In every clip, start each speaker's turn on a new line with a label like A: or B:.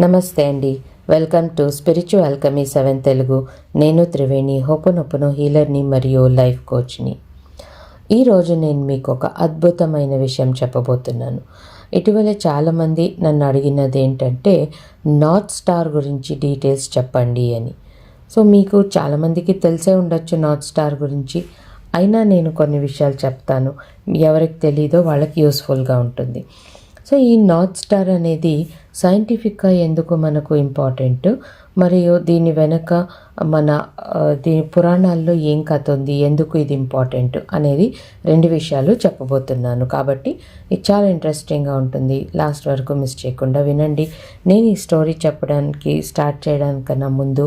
A: నమస్తే అండి. Welcome to spiritual కమీ సెవెన్ తెలుగు. నేను త్రివేణి. హోపనొప్పును హీలర్ని మరియు లైఫ్ కోచ్ని. ఈరోజు నేను మీకు ఒక అద్భుతమైన విషయం చెప్పబోతున్నాను. ఇటీవల చాలామంది నన్ను అడిగినది ఏంటంటే నార్త్ స్టార్ గురించి డీటెయిల్స్ చెప్పండి అని. సో మీకు చాలామందికి తెలిసే ఉండొచ్చు నార్త్ స్టార్ గురించి. అయినా నేను కొన్ని విషయాలు చెప్తాను. ఎవరికి తెలీదో వాళ్ళకి యూస్ఫుల్గా ఉంటుంది. సో ఈ నార్త్ స్టార్ అనేది సైంటిఫిక్గా ఎందుకు మనకు ఇంపార్టెంట్? మరియు దీని వెనక మన దీని పురాణాల్లో ఏం కథ ఉంది? ఎందుకు ఇది ఇంపార్టెంట్? అనేది రెండు విషయాలు చెప్పబోతున్నాను. కాబట్టి ఇది చాలా ఇంట్రెస్టింగ్గా ఉంటుంది. లాస్ట్ వరకు మిస్ చేయకుండా వినండి. నేను ఈ స్టోరీ చెప్పడానికి స్టార్ట్ చేయడానికన్నా ముందు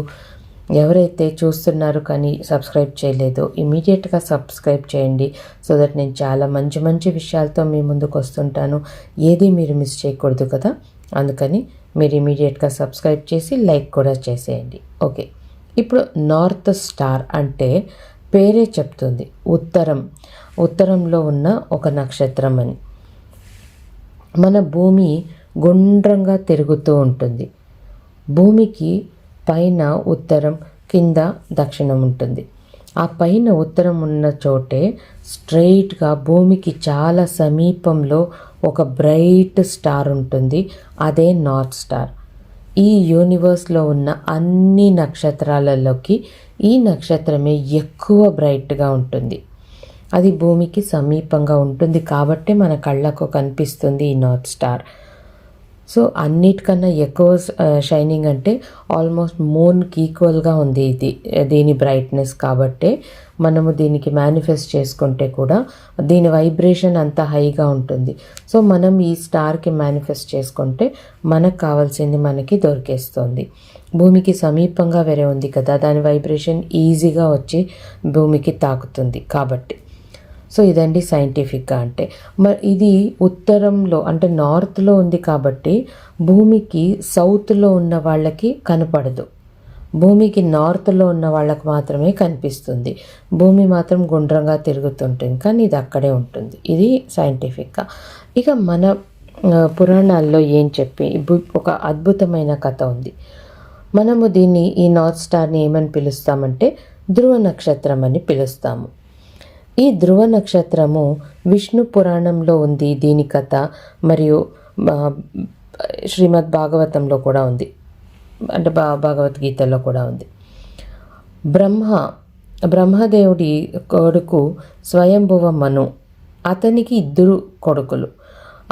A: ఎవరైతే చూస్తున్నారు కానీ సబ్స్క్రైబ్ చేయలేదో ఇమీడియట్గా సబ్స్క్రైబ్ చేయండి సో దట్ నేను చాలా మంచి మంచి విషయాలతో మీ ముందుకు వస్తుంటాను. ఏది మీరు మిస్ చేయకూడదు కదా? అందుకని మీరు ఇమీడియట్గా సబ్స్క్రైబ్ చేసి లైక్ కూడా చేసేయండి. ఓకే. ఇప్పుడు నార్త్ స్టార్ అంటే పేరే చెప్తుంది ఉత్తరం. ఉత్తరంలో ఉన్న ఒక నక్షత్రం అని. మన భూమి గుండ్రంగా తిరుగుతూ ఉంటుంది. భూమికి పైన ఉత్తరం కింద దక్షిణం ఉంటుంది. ఆ పైన ఉత్తరం ఉన్న చోటే స్ట్రైట్గా భూమికి చాలా సమీపంలో ఒక బ్రైట్ స్టార్ ఉంటుంది. అదే నార్త్ స్టార్ ఈ యూనివర్స్లో ఉన్న అన్ని నక్షత్రాలలోకి ఈ నక్షత్రమే ఎక్కువ బ్రైట్గా ఉంటుంది. అది భూమికి సమీపంగా ఉంటుంది కాబట్టే మన కళ్ళకు కనిపిస్తుంది ఈ నార్త్ స్టార్ సో అన్నిటికన్నా ఎక్కువ షైనింగ్ అంటే ఆల్మోస్ట్ మూన్కి ఈక్వల్గా ఉంది ఇది దీని బ్రైట్నెస్ కాబట్టే. మనము దీనికి మేనిఫెస్ట్ చేసుకుంటే కూడా దీని వైబ్రేషన్ అంత హైగా ఉంటుంది. సో మనం ఈ స్టార్కి మేనిఫెస్ట్ చేసుకుంటే మనకు కావాల్సింది మనకి దొరికేస్తుంది. భూమికి సమీపంగా వేరే ఉంది కదా దాని వైబ్రేషన్ ఈజీగా వచ్చి భూమికి తాకుతుంది కాబట్టి. సో ఇదండి సైంటిఫిక్గా అంటే. మరి ఇది ఉత్తరంలో అంటే నార్త్లో ఉంది కాబట్టి భూమికి సౌత్లో ఉన్న వాళ్ళకి కనపడదు. భూమికి నార్త్లో ఉన్న వాళ్ళకి మాత్రమే కనిపిస్తుంది. భూమి మాత్రం గుండ్రంగా తిరుగుతుంటుంది కానీ ఇది అక్కడే ఉంటుంది. ఇది సైంటిఫిక్గా ఇక మన పురాణాల్లో ఏం చెప్పి ఒక అద్భుతమైన కథ ఉంది. మనము దీన్ని ఈ నార్త్ స్టార్ని ఏమని పిలుస్తామంటే ధ్రువ నక్షత్రం అని పిలుస్తాము. ఈ ధ్రువ నక్షత్రము విష్ణు పురాణంలో ఉంది దీని కథ మరియు శ్రీమద్ భాగవతంలో కూడా ఉంది. అంటే భా భగవద్గీతలో కూడా ఉంది. బ్రహ్మ బ్రహ్మదేవుడి కొడుకు స్వయంభువ మను. అతనికి ఇద్దరు కొడుకులు.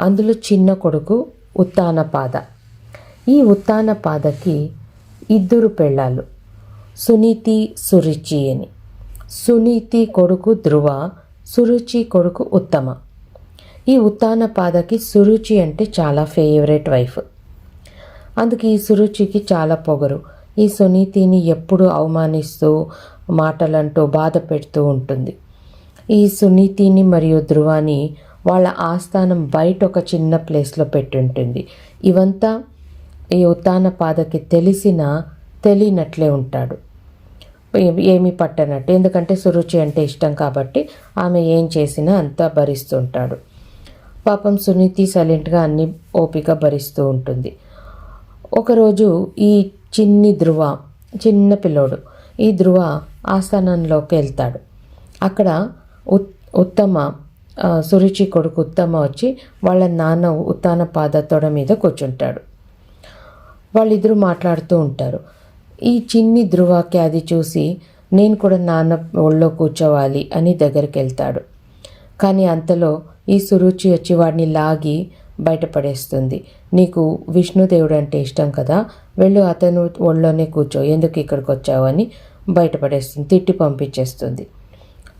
A: అందులో చిన్న కొడుకు ఉత్తానపాద. ఈ ఉత్తానపాదకి ఇద్దరు పెళ్ళాలు సునీతి సురుచి అని. సునీతి కొడుకు ధ్రువ సురుచి కొడుకు ఉత్తమ. ఈ ఉత్తాన పాదకి సురుచి అంటే చాలా ఫేవరెట్ వైఫ్ అందుకే ఈ సురుచికి చాలా పొగరు. ఈ సునీతిని ఎప్పుడు అవమానిస్తూ మాటలంటూ బాధ పెడుతూ ఉంటుంది. ఈ సునీతిని మరియు ధ్రువాని వాళ్ళ ఆస్థానం బయట ఒక చిన్న ప్లేస్లో పెట్టుంటుంది. ఇవంతా ఈ ఉత్తాన పాదకి తెలిసినా తెలియనట్లే ఉంటాడు. ఏమీ పట్టనట్టు. ఎందుకంటే సురుచి అంటే ఇష్టం కాబట్టి ఆమె ఏం చేసినా అంతా భరిస్తుంటాడు. పాపం సునీతి సైలెంట్గా అన్ని ఓపిక భరిస్తూ ఉంటుంది. ఒకరోజు ఈ చిన్ని ధ్రువ చిన్న పిల్లోడు ఈ ధ్రువ ఆస్థానంలోకి వెళ్తాడు. అక్కడ ఉత్ ఉత్తమ సురుచి కొడుకు ఉత్తమ వచ్చి వాళ్ళ నాన్న ఉత్తాన పాద తొడ మీద కూర్చుంటాడు. వాళ్ళిద్దరూ మాట్లాడుతూ ఉంటారు. ఈ చిన్ని ధ్రువాఖ్యాది అది చూసి నేను కూడా నాన్న ఒళ్ళో కూర్చోవాలి అని దగ్గరికి వెళ్తాడు కానీ అంతలో ఈ సురుచి వచ్చి వాడిని లాగి బయటపడేస్తుంది. నీకు విష్ణుదేవుడు అంటే ఇష్టం కదా వెళ్ళు అతను ఒళ్ళోనే కూర్చో ఎందుకు ఇక్కడికి వచ్చావు అని బయటపడేస్తుంది తిట్టి పంపించేస్తుంది.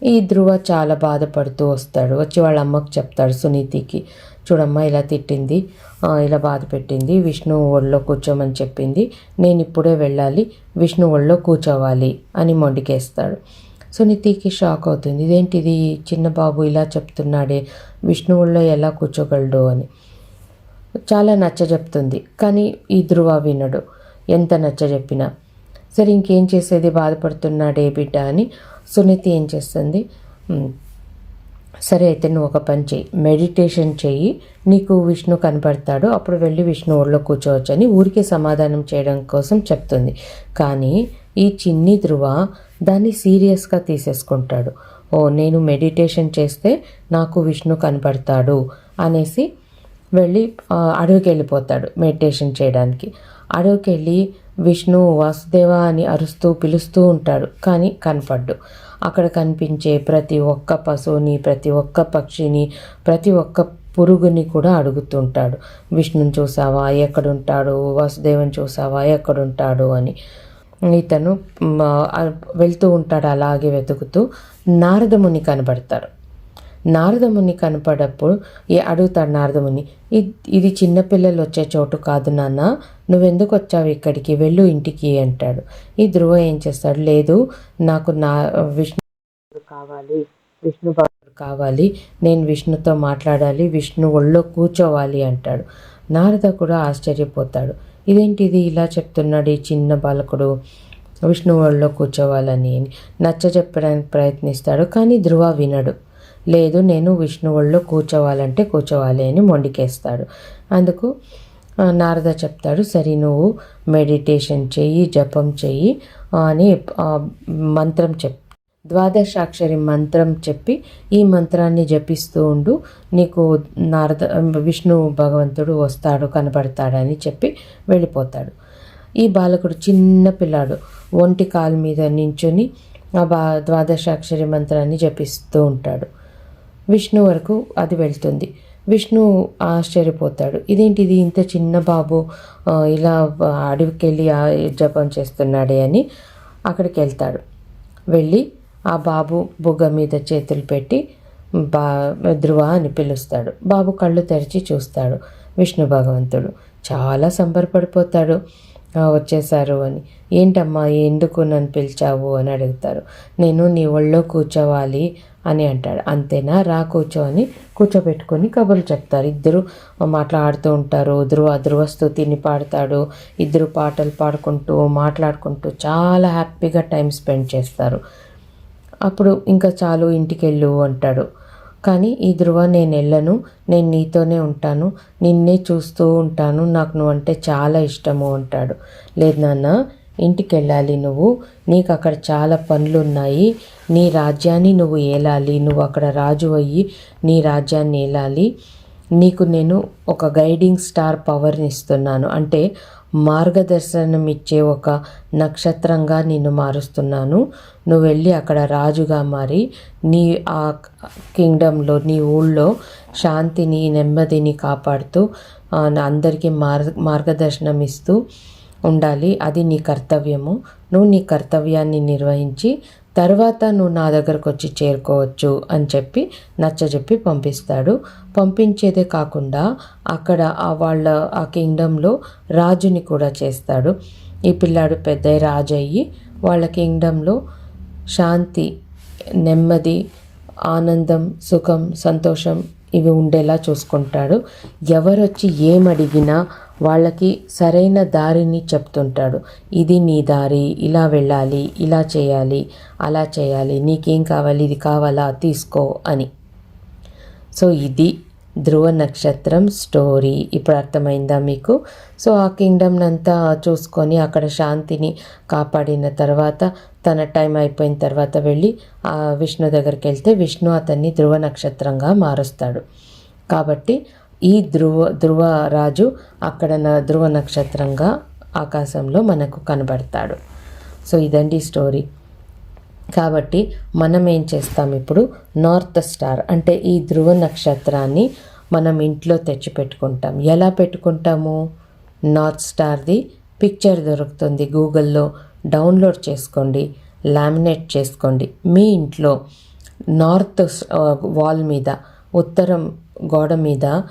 A: ఈ ధ్రువ చాలా బాధపడుతూ వస్తాడు. వచ్చి వాళ్ళ అమ్మకు చెప్తాడు సునీతికి. చూడమ్మా ఇలా తిట్టింది. ఇలా బాధ పెట్టింది. విష్ణు ఒళ్ళో కూర్చోమని చెప్పింది. నేను ఇప్పుడే వెళ్ళాలి. విష్ణు ఒళ్ళో కూర్చోవాలి అని మొండికేస్తాడు. సునీతికి షాక్ అవుతుంది. ఇదేంటిది? చిన్న బాబు ఇలా చెప్తున్నాడే. విష్ణు ఒళ్ళో ఎలా కూర్చోగలడు అని. చాలా నచ్చ చెప్తుంది. కానీ ఈ ధ్రువ వినడు. ఎంత నచ్చ చెప్పినా? సరే ఇంకేం చేసేది? బాధపడుతున్నాడే బిడ్డ అని సునీతి ఏం చేస్తుంది? సరే అయితే నువ్వు ఒక పని చెయ్యి. మెడిటేషన్ చెయ్యి. నీకు విష్ణు కనపడతాడు. అప్పుడు వెళ్ళి విష్ణు ఒళ్ళో కూర్చోవచ్చు అని ఊరికే సమాధానం చేయడం కోసం చెప్తుంది. కానీ ఈ చిన్ని ధృవ దాన్ని సీరియస్గా తీసేసుకుంటాడు. ఓ నేను మెడిటేషన్ చేస్తే నాకు విష్ణు కనపడతాడు అనేసి వెళ్ళి అడవికి వెళ్ళిపోతాడు మెడిటేషన్ చేయడానికి. అడవికి వెళ్ళి విష్ణు వాసుదేవ అని అరుస్తూ పిలుస్తూ ఉంటాడు కానీ కనపడ్డు. అక్కడ కనిపించే ప్రతి ఒక్క పశువుని ప్రతి ఒక్క పక్షిని ప్రతి ఒక్క పురుగుని కూడా అడుగుతుంటాడు. విష్ణుని చూసావా ఎక్కడుంటాడు? వాసుదేవుని చూసావా ఎక్కడుంటాడు? అని. ఇతను వెళ్తూ ఉంటాడు అలాగే వెతుకుతూ. నారదముని కనబడతారు. నారదముని కనపడప్పుడు అడుగుతాడు నారదముని? "ఇ- ఇది చిన్నపిల్లలు వచ్చే చోటు కాదు నాన్న నువ్వెందుకు వచ్చావు ఇక్కడికి? వెళ్ళు ఇంటికి అంటాడు. ఈ ధ్రువ ఏం చేస్తాడు? లేదు నాకు నా విష్ణు కావాలి విష్ణు కావాలి నేను విష్ణుతో మాట్లాడాలి విష్ణు ఒళ్ళో కూర్చోవాలి అంటాడు. నారద కూడా ఆశ్చర్యపోతాడు. ఇదేంటిది ఇలా చెప్తున్నాడు ఈ చిన్న బాలకుడు? విష్ణు ఒళ్ళో కూర్చోవాలని నచ్చ చెప్పడానికి ప్రయత్నిస్తాడు కానీ ధ్రువ వినడు. లేదు నేను విష్ణు ఒళ్ళో కూర్చోవాలంటే కూర్చోవాలి అని మొండికేస్తాడు. అందుకు నారద చెప్తాడు సరే నువ్వు మెడిటేషన్ చెయ్యి జపం చెయ్యి అని మంత్రం చెప్ ద్వాదశాక్షరి మంత్రం చెప్పి ఈ మంత్రాన్ని జపిస్తూ ఉండు. నీకు నారద విష్ణు భగవంతుడు వస్తాడు కనపడతాడని చెప్పి వెళ్ళిపోతాడు. ఈ బాలకుడు చిన్న పిల్లాడు ఒంటి కాలు మీద నించుని ఆ బా ద్వాదశాక్షరి మంత్రాన్ని జపిస్తూ ఉంటాడు. విష్ణు వరకు అది వెళ్తుంది. విష్ణు ఆశ్చర్యపోతాడు. ఇదేంటిది? ఇంత చిన్న బాబు ఇలా అడవికి వెళ్ళి ఆ జపం చేస్తున్నాడే అని అక్కడికి వెళ్తాడు వెళ్ళి ఆ బాబు బుగ్గ మీద చేతులు పెట్టి బా ధ్రువ అని పిలుస్తాడు. బాబు కళ్ళు తెరిచి చూస్తాడు విష్ణు భగవంతుడు. చాలా సంబరపడిపోతాడు వచ్చేసారు అని. ఏంటమ్మా? ఎందుకు నన్ను పిలిచావు? అని అడుగుతారు. నేను నీ ఒళ్ళో కూర్చోవాలి అని అంటాడు. అంతేనా? రా కూర్చో అని కూర్చోబెట్టుకొని కబుర్లు చెప్తారు. ఇద్దరు మాట్లాడుతూ ఉంటారు. ధ్రువ ధ్రువ స్థుతిని పాడతాడు. ఇద్దరు పాటలు పాడుకుంటూ మాట్లాడుకుంటూ చాలా హ్యాపీగా టైం స్పెండ్ చేస్తారు. అప్పుడు ఇంకా చాలు ఇంటికి వెళ్ళు అంటాడు. కానీ ఈ ధ్రువ నేను వెళ్ళను. నేను నీతోనే ఉంటాను. నిన్నే చూస్తూ ఉంటాను. నాకు నువ్వు అంటే చాలా ఇష్టము అంటాడు. లేదు నాన్న ఇంటికి వెళ్ళాలి నువ్వు. నీకు అక్కడ చాలా పనులు ఉన్నాయి నీ రాజ్యాన్ని నువ్వు ఏలాలి. నువ్వు అక్కడ రాజు అయ్యి నీ రాజ్యాన్ని ఏలాలి. నీకు నేను ఒక గైడింగ్ స్టార్ పవర్ని ఇస్తున్నాను. అంటే మార్గదర్శనం ఇచ్చే ఒక నక్షత్రంగా నిన్ను మారుస్తున్నాను. నువ్వు వెళ్ళి అక్కడ రాజుగా మారి నీ ఆ కింగ్డంలో నీ ఊళ్ళో శాంతిని నెమ్మదిని కాపాడుతూ అందరికీ మార్గ మార్గదర్శనం ఇస్తూ ఉండాలి. అది నీ కర్తవ్యము. నువ్వు నీ కర్తవ్యాన్ని నిర్వహించి తర్వాత నువ్వు నా దగ్గరకు వచ్చి చేరుకోవచ్చు అని చెప్పి నచ్చజెప్పి పంపిస్తాడు. పంపించేదే కాకుండా అక్కడ ఆ వాళ్ళ ఆ కింగ్డంలో రాజుని కూడా చేస్తాడు. ఈ పిల్లాడు పెద్ద రాజు అయ్యి వాళ్ళ కింగ్డంలో శాంతి నెమ్మది ఆనందం సుఖం సంతోషం ఇవి ఉండేలా చూసుకుంటాడు. ఎవరొచ్చి ఏమడిగినా వాళ్ళకి సరైన దారిని చెప్తుంటాడు. ఇది నీ దారి ఇలా వెళ్ళాలి ఇలా చేయాలి అలా చేయాలి నీకేం కావాలి ఇది కావాలా తీసుకో అని. సో ఇది ధ్రువ నక్షత్రం స్టోరీ. ఇప్పుడు అర్థమైందా మీకు? సో ఆ కింగ్డమ్ అంతా చూసుకొని అక్కడ శాంతిని కాపాడిన తర్వాత తన టైం అయిపోయిన తర్వాత వెళ్ళి ఆ విష్ణు దగ్గరికి వెళ్తే విష్ణు అతన్ని ధ్రువ నక్షత్రంగా మారుస్తాడు. కాబట్టి ఈ ధ్రువ ధ్రువ రాజు అక్కడ న- ధ్రువ నక్షత్రంగా ఆకాశంలో మనకు కనబడతాడు. సో ఇదండి స్టోరీ. కాబట్టి మనం ఏం చేస్తాం ఇప్పుడు? నార్త్ స్టార్ అంటే ఈ ధ్రువ నక్షత్రాన్ని మనం ఇంట్లో తెచ్చి పెట్టుకుంటాం ఎలా పెట్టుకుంటాము? నార్త్ స్టార్ది పిక్చర్ దొరుకుతుంది. గూగుల్లో డౌన్లోడ్ చేసుకోండి లామినేట్ చేసుకోండి. మీ ఇంట్లో నార్త్ వాల్ మీద ఉత్తరం గోడ మీద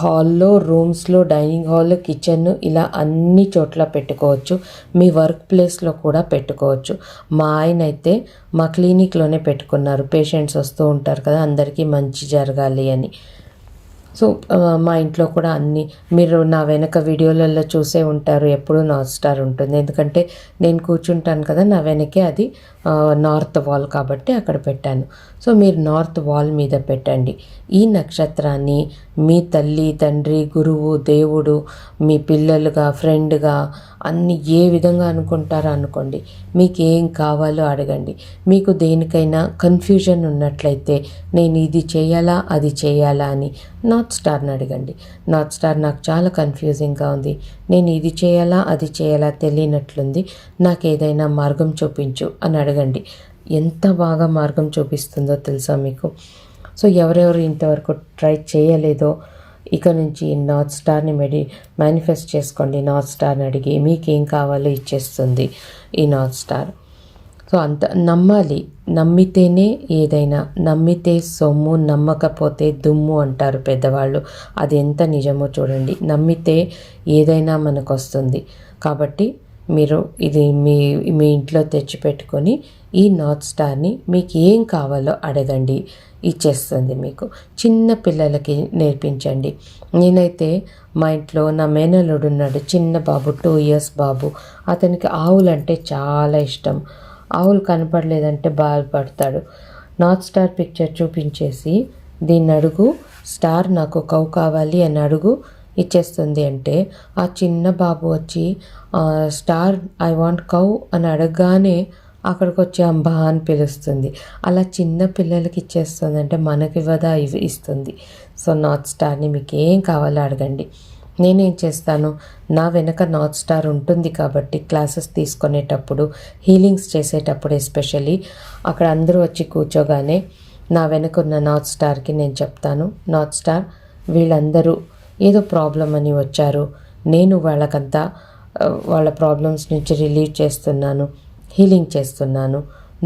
A: హాల్లో రూమ్స్లో డైనింగ్ హాల్ కిచెన్ ఇలా అన్ని చోట్ల పెట్టుకోవచ్చు. మీ వర్క్ ప్లేస్లో కూడా పెట్టుకోవచ్చు. మా ఆయన అయితే మా క్లినిక్లోనే పెట్టుకున్నారు. పేషెంట్స్ వస్తూ ఉంటారు కదా అందరికీ మంచి జరగాలి అని. సో మా ఇంట్లో కూడా అన్ని మీరు నా వెనక వీడియోలలో చూసే ఉంటారు. ఎప్పుడూ నాట్ స్టార్ ఉంటుంది. ఎందుకంటే నేను కూర్చుంటాను కదా నా వెనకే అది నార్త్ వాల్ కాబట్టి అక్కడ పెట్టాను. సో మీరు నార్త్ వాల్ మీద పెట్టండి. ఈ నక్షత్రాన్ని మీ తల్లి తండ్రి గురువు దేవుడు మీ పిల్లలుగా ఫ్రెండ్గా అన్ని ఏ విధంగా అనుకుంటారో అనుకోండి. మీకు ఏం కావాలో అడగండి. మీకు దేనికైనా కన్ఫ్యూజన్ ఉన్నట్లయితే నేను ఇది చేయాలా అది చేయాలా అని నార్త్ స్టార్ని అడగండి. నార్త్ స్టార్ నాకు చాలా కన్ఫ్యూజింగ్గా ఉంది. నేను ఇది చేయాలా అది చేయాలా తెలియనట్లుంది. నాకు ఏదైనా మార్గం చూపించు అని అడగండి అడగండి. ఎంత బాగా మార్గం చూపిస్తుందో తెలుసా మీకు? సో ఎవరెవరు ఇంతవరకు ట్రై చేయలేదో ఇక నుంచి నార్త్ స్టార్ని మెడి మేనిఫెస్ట్ చేసుకోండి. నార్త్ స్టార్ని అడిగి మీకు ఏం కావాలో ఇచ్చేస్తుంది ఈ నార్త్ స్టార్ సో అంత నమ్మాలి. నమ్మితేనే ఏదైనా నమ్మితే సొమ్ము నమ్మకపోతే దుమ్ము అంటారు పెద్దవాళ్ళు. అది ఎంత నిజమో చూడండి. నమ్మితే ఏదైనా మనకు వస్తుంది కాబట్టి మీరు ఇది మీ మీ ఇంట్లో తెచ్చిపెట్టుకొని ఈ నార్త్ స్టార్ని మీకు ఏం కావాలో అడగండి ఇచ్చేస్తుంది మీకు. చిన్న పిల్లలకి నేర్పించండి. నేనైతే మా ఇంట్లో నా మేనల్లుడు ఉన్నాడు చిన్న బాబు టూ ఇయర్స్ బాబు. అతనికి ఆవులంటే చాలా ఇష్టం. ఆవులు కనపడలేదంటే బాధపడతాడు. నార్త్ స్టార్ పిక్చర్ చూపించేసి దీన్ని అడుగు స్టార్ నాకు కౌ కావాలి అని అడుగు ఇచ్చేస్తుంది అంటే ఆ చిన్న బాబు వచ్చి స్టార్ ఐ వాంట్ కౌ అని అడగగానే అక్కడికి వచ్చి అంబా అని పిలుస్తుంది. అలా చిన్న పిల్లలకి ఇచ్చేస్తుంది అంటే మనకి వదా ఇవి ఇస్తుంది. సో నార్త్ స్టార్ని మీకు ఏం కావాలో అడగండి. నేనేం చేస్తాను? నా వెనక నార్త్ స్టార్ ఉంటుంది కాబట్టి క్లాసెస్ తీసుకునేటప్పుడు హీలింగ్స్ చేసేటప్పుడు ఎస్పెషల్లీ అక్కడ అందరూ వచ్చి కూర్చోగానే నా వెనక ఉన్న నార్త్ స్టార్కి నేను చెప్తాను. నార్త్ స్టార్ వీళ్ళందరూ ఏదో ప్రాబ్లం అని వచ్చారు. నేను వాళ్ళకంతా వాళ్ళ ప్రాబ్లమ్స్ నుంచి రిలీవ్ చేస్తున్నాను హీలింగ్ చేస్తున్నాను.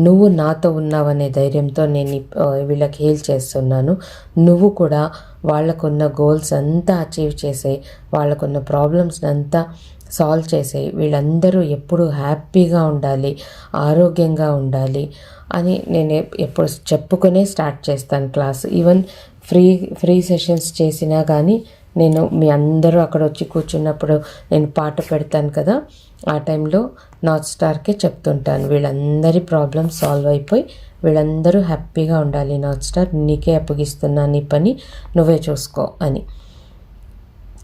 A: నువ్వు నాతో ఉన్నావనే ధైర్యంతో నేను వీళ్ళకి హీల్ చేస్తున్నాను. నువ్వు కూడా వాళ్ళకున్న గోల్స్ అంతా అచీవ్ చేసే వాళ్ళకున్న ప్రాబ్లమ్స్ అంతా సాల్వ్ చేసే వీళ్ళందరూ ఎప్పుడు హ్యాపీగా ఉండాలి ఆరోగ్యంగా ఉండాలి అని నేను ఎప్పుడు చెప్పుకునే స్టార్ట్ చేస్తాను class even free free sessions చేసినా కానీ నేను మీ అందరూ అక్కడ వచ్చి కూర్చున్నప్పుడు నేను పాట పెడతాను కదా ఆ టైంలో నార్త్ స్టార్కే చెప్తుంటాను. వీళ్ళందరి ప్రాబ్లమ్స్ సాల్వ్ అయిపోయి వీళ్ళందరూ హ్యాపీగా ఉండాలి. నార్త్ స్టార్ నీకే అప్పగిస్తున్నా నీ పని నువ్వే చూసుకో అని.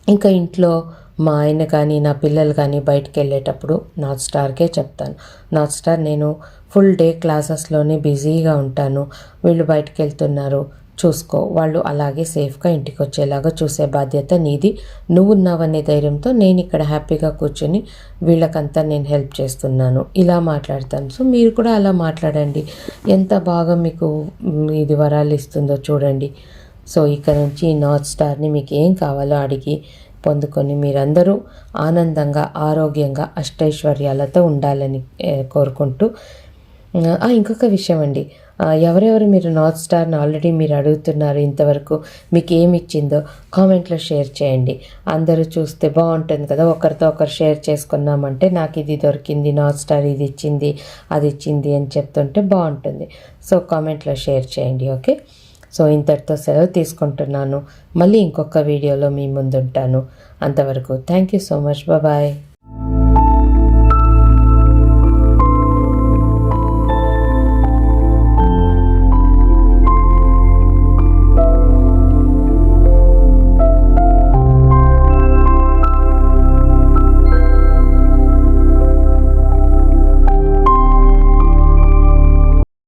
A: ఇంకా ఇంట్లో మా ఆయన కానీ నా పిల్లలు కానీ బయటకు వెళ్ళేటప్పుడు నార్త్ స్టార్కే చెప్తాను. నార్త్ స్టార్ నేను ఫుల్ డే క్లాసెస్లోనే బిజీగా ఉంటాను. వీళ్ళు బయటకు వెళ్తున్నారు. చూసుకో. వాళ్ళు అలాగే సేఫ్గా ఇంటికి వచ్చేలాగా చూసే బాధ్యత నీది. నువ్వున్నావనే ధైర్యంతో నేను ఇక్కడ హ్యాపీగా కూర్చొని వీళ్ళకంతా నేను హెల్ప్ చేస్తున్నాను. ఇలా మాట్లాడతాను. సో మీరు కూడా అలా మాట్లాడండి. ఎంత బాగా మీకు ఇది వరాలు ఇస్తుందో చూడండి. సో ఇక్కడ నుంచి నార్త్ స్టార్ని మీకు ఏం కావాలో అడిగి పొందుకొని మీరందరూ ఆనందంగా ఆరోగ్యంగా అష్టైశ్వర్యాలతో ఉండాలని కోరుకుంటూ ఇంకొక విషయం అండి. ఎవరెవరు మీరు నార్త్ స్టార్ని ఆల్రెడీ మీరు అడుగుతున్నారు ఇంతవరకు మీకు ఏమి ఇచ్చిందో కామెంట్లో షేర్ చేయండి. అందరూ చూస్తే బాగుంటుంది కదా ఒకరితో ఒకరు షేర్ చేసుకున్నామంటే నాకు ఇది దొరికింది నార్త్ స్టార్ ఇది ఇచ్చింది అది ఇచ్చింది అని చెప్తుంటే బాగుంటుంది. సో కామెంట్లో షేర్ చేయండి ఓకే సో ఇంతటితో సెలవు తీసుకుంటున్నాను. మళ్ళీ ఇంకొక వీడియోలో మీ ముందుంటాను. అంతవరకు thank you so much bye